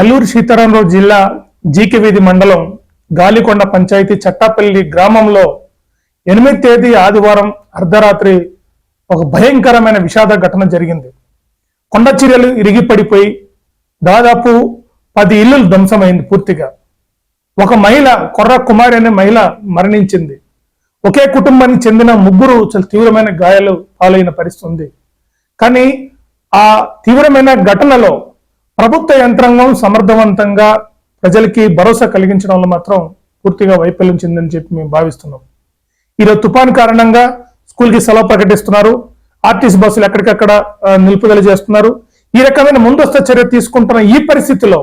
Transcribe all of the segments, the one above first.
అల్లూరు సీతారామరావు జిల్లా జీకివీధి మండలం గాలికొండ పంచాయతీ చట్టాపల్లి గ్రామంలో ఎనిమిది తేదీ ఆదివారం అర్ధరాత్రి ఒక భయంకరమైన విషాద ఘటన జరిగింది. కొండ చర్యలు ఇరిగి పడిపోయి దాదాపు పది ఇల్లులు ధ్వంసమైంది పూర్తిగా. ఒక మహిళ కొర్ర కుమారి అనే మహిళ మరణించింది. ఒకే కుటుంబానికి చెందిన ముగ్గురు చాలా తీవ్రమైన గాయాలు పాలైన పరిస్థితి ఉంది. కానీ ఆ తీవ్రమైన ఘటనలో ప్రభుత్వ యంత్రాంగం సమర్థవంతంగా ప్రజలకి భరోసా కలిగించడంలో మాత్రం పూర్తిగా వైఫల్యం చెందని చెప్పి మేము భావిస్తున్నాం. ఈరోజు తుఫాన్ కారణంగా స్కూల్కి సెలవు ప్రకటిస్తున్నారు. ఆర్టీసీ బస్సులు ఎక్కడికక్కడ నిలుపుదల చేస్తున్నారు. ఈ రకమైన ముందస్తు చర్య తీసుకుంటున్న ఈ పరిస్థితిలో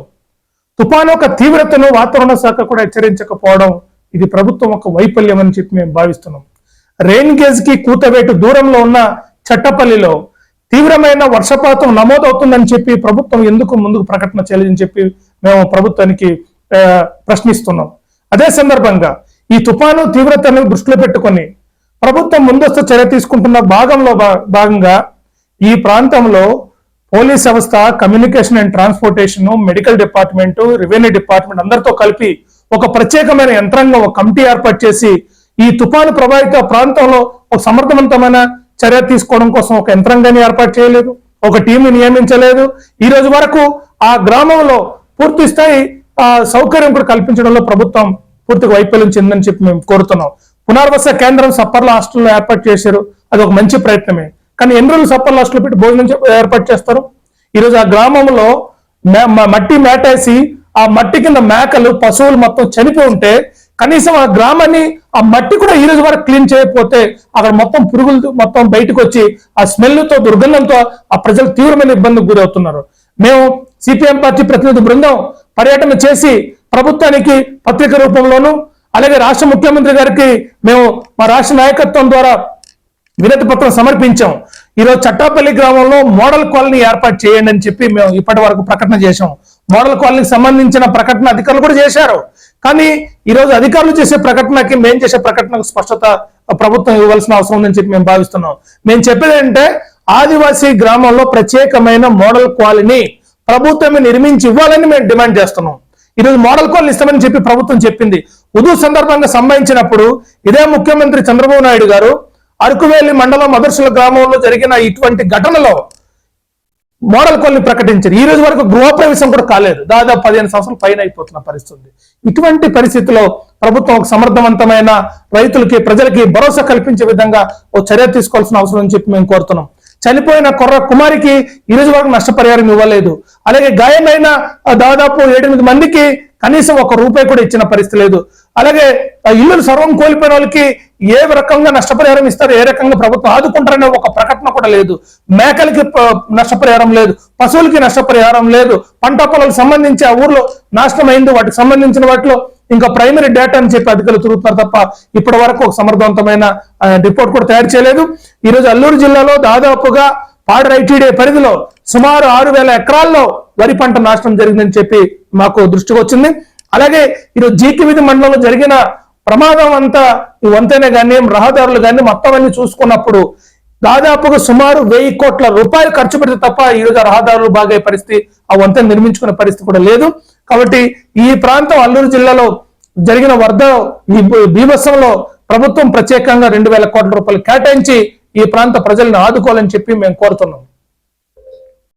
తుఫాను యొక్క తీవ్రతను వాతావరణ శాఖ కూడా హెచ్చరించకపోవడం ఇది ప్రభుత్వం ఒక వైఫల్యం అని చెప్పి మేము భావిస్తున్నాం. రెయిన్ గేజ్కి కూతవేటు దూరంలో ఉన్న చట్టపల్లిలో తీవ్రమైన వర్షపాతం నమోదవుతుందని చెప్పి ప్రభుత్వం ఎందుకు ముందుకు ప్రకటన చేయలేదని చెప్పి మేము ప్రభుత్వానికి ప్రశ్నిస్తున్నాం. అదే సందర్భంగా ఈ తుఫాను తీవ్రతను దృష్టిలో పెట్టుకొని ప్రభుత్వం ముందస్తు చర్య తీసుకుంటున్న భాగంలో భా- భాగంగా ఈ ప్రాంతంలో పోలీస్ వ్యవస్థ communication and transportation medical department revenue department అందరితో కలిపి ఒక ప్రత్యేకమైన యంత్రాంగం ఒక కమిటీ ఏర్పాటు చేసి ఈ తుఫాను ప్రభావిత ప్రాంతంలో ఒక సమర్థవంతమైన చర్య తీసుకోవడం కోసం ఒక యంత్రాంగాన్ని ఏర్పాటు చేయలేదు ఒక టీంని నియమించలేదు. ఈ రోజు వరకు ఆ గ్రామంలో పూర్తి స్థాయి ఆ సౌకర్యం కూడా కల్పించడంలో ప్రభుత్వం పూర్తిగా వైఫల్యం చెందని చెప్పి మేము కోరుతున్నాం. పునర్వస కేంద్రం సప్పర్ల హాస్టల్లో ఏర్పాటు చేశారు. అది ఒక మంచి ప్రయత్నమే. కానీ ఎన్ని రోజులు సప్పర్ల హాస్టల్ పెట్టి భోజనం ఏర్పాటు చేస్తారు? ఈరోజు ఆ గ్రామంలో మ- మట్టి మేటేసి ఆ మట్టి కింద మేకలు పశువులు మొత్తం చనిపోయి ఉంటే కనీసం ఆ గ్రామాన్ని ఆ మట్టి కూడా ఈ రోజు వరకు క్లీన్ చేయకపోతే అక్కడ మొత్తం పురుగులు మొత్తం బయటకు వచ్చి ఆ స్మెల్తో దుర్గంధంతో ఆ ప్రజలు తీవ్రమైన ఇబ్బందికి గురవుతున్నారు. మేము సిపిఎం పార్టీ ప్రతినిధి బృందం పర్యటన చేసి ప్రభుత్వానికి పత్రిక రూపంలోనూ అలాగే రాష్ట్ర ముఖ్యమంత్రి గారికి మేము మా రాష్ట్ర నాయకత్వం ద్వారా వినతి పత్రం సమర్పించాం. ఈరోజు చట్టాపల్లి గ్రామంలో మోడల్ కాలనీ ఏర్పాటు చేయండి అని చెప్పి మేము ఇప్పటి వరకు ప్రకటన చేశాం. మోడల్ కాలనీకి సంబంధించిన ప్రకటన అధికారులు కూడా చేశారు. కానీ ఈరోజు అధికారులు చేసే ప్రకటనకి మేము చేసే ప్రకటనకు స్పష్టత ప్రభుత్వం ఇవ్వాల్సిన అవసరం ఉందని చెప్పి మేము భావిస్తున్నాం. మేము చెప్పేది ఏంటంటే ఆదివాసీ గ్రామంలో ప్రత్యేకమైన మోడల్ కాలనీ ప్రభుత్వమే నిర్మించి ఇవ్వాలని మేము డిమాండ్ చేస్తున్నాం. ఈరోజు మోడల్ కాలనీ ఇస్తామని చెప్పి ప్రభుత్వం చెప్పింది. ఉదు సందర్భంగా సంబంధించినప్పుడు ఇదే ముఖ్యమంత్రి చంద్రబాబు నాయుడు గారు అరకువేలి మండలం మదర్సుల గ్రామంలో జరిగిన ఇటువంటి ఘటనలో మోడల్ కొన్ని ప్రకటించారు. ఈ రోజు వరకు గృహప్రవేశం కూడా కాలేదు. దాదాపు పదిహేను సంవత్సరాలు పైన అయిపోతున్న పరిస్థితి. ఇటువంటి పరిస్థితిలో ప్రభుత్వం ఒక సమర్థవంతమైన రైతులకి ప్రజలకి భరోసా కల్పించే విధంగా ఓ చర్య తీసుకోవాల్సిన అవసరం అని చెప్పి మేము కోరుతున్నాం. చనిపోయిన కుర్ర కుమారికి ఈ రోజు వరకు నష్టపరిహారం ఇవ్వలేదు. అలాగే గాయమైన దాదాపు ఏడెనిమిది మందికి కనీసం ఒక రూపాయి కూడా ఇచ్చిన పరిస్థితి లేదు. అలాగే ఇల్లు ఇల్లులు సర్వం కోల్పోయిన వాళ్ళకి ఏ రకంగా నష్టపరిహారం ఇస్తారు ఏ రకంగా ప్రభుత్వం ఆదుకుంటారనే ఒక ప్రకటన కూడా లేదు. మేకలకి నష్టపరిహారం లేదు పశువులకి నష్టపరిహారం లేదు పంట పొలాలకు సంబంధించి ఆ ఊర్లో నాశనం అయింది వాటికి సంబంధించిన వాటిలో ఇంకా ప్రైమరీ డేటా అని చెప్పి అధికారులు తిరుగుతున్నారు తప్ప ఇప్పటి వరకు ఒక సమర్థవంతమైన రిపోర్ట్ కూడా తయారు చేయలేదు. ఈరోజు అల్లూరు జిల్లాలో దాదాపుగా పాడర్ ఐటీడీ పరిధిలో సుమారు ఆరు వేల ఎకరాల్లో వరి పంట నాశనం జరిగిందని చెప్పి మాకు దృష్టికి వచ్చింది అలాగే ఈరోజు జీకివిధి మండలంలో జరిగిన ప్రమాదం అంతా ఈ వంతెన కానీ రహదారులు కానీ మొత్తం అన్ని చూసుకున్నప్పుడు దాదాపుగా సుమారు వెయ్యి కోట్ల రూపాయలు ఖర్చు పెడితే తప్ప ఈ రోజు రహదారులు బాగే పరిస్థితి ఆ వంతెన నిర్మించుకునే పరిస్థితి కూడా లేదు. కాబట్టి ఈ ప్రాంతం అల్లూరు జిల్లాలో జరిగిన వరద ఈ బీభత్సంలో ప్రభుత్వం ప్రత్యేకంగా రెండు వేల కోట్ల రూపాయలు కేటాయించి ఈ ప్రాంత ప్రజలను ఆదుకోవాలని చెప్పి మేము కోరుతున్నాం.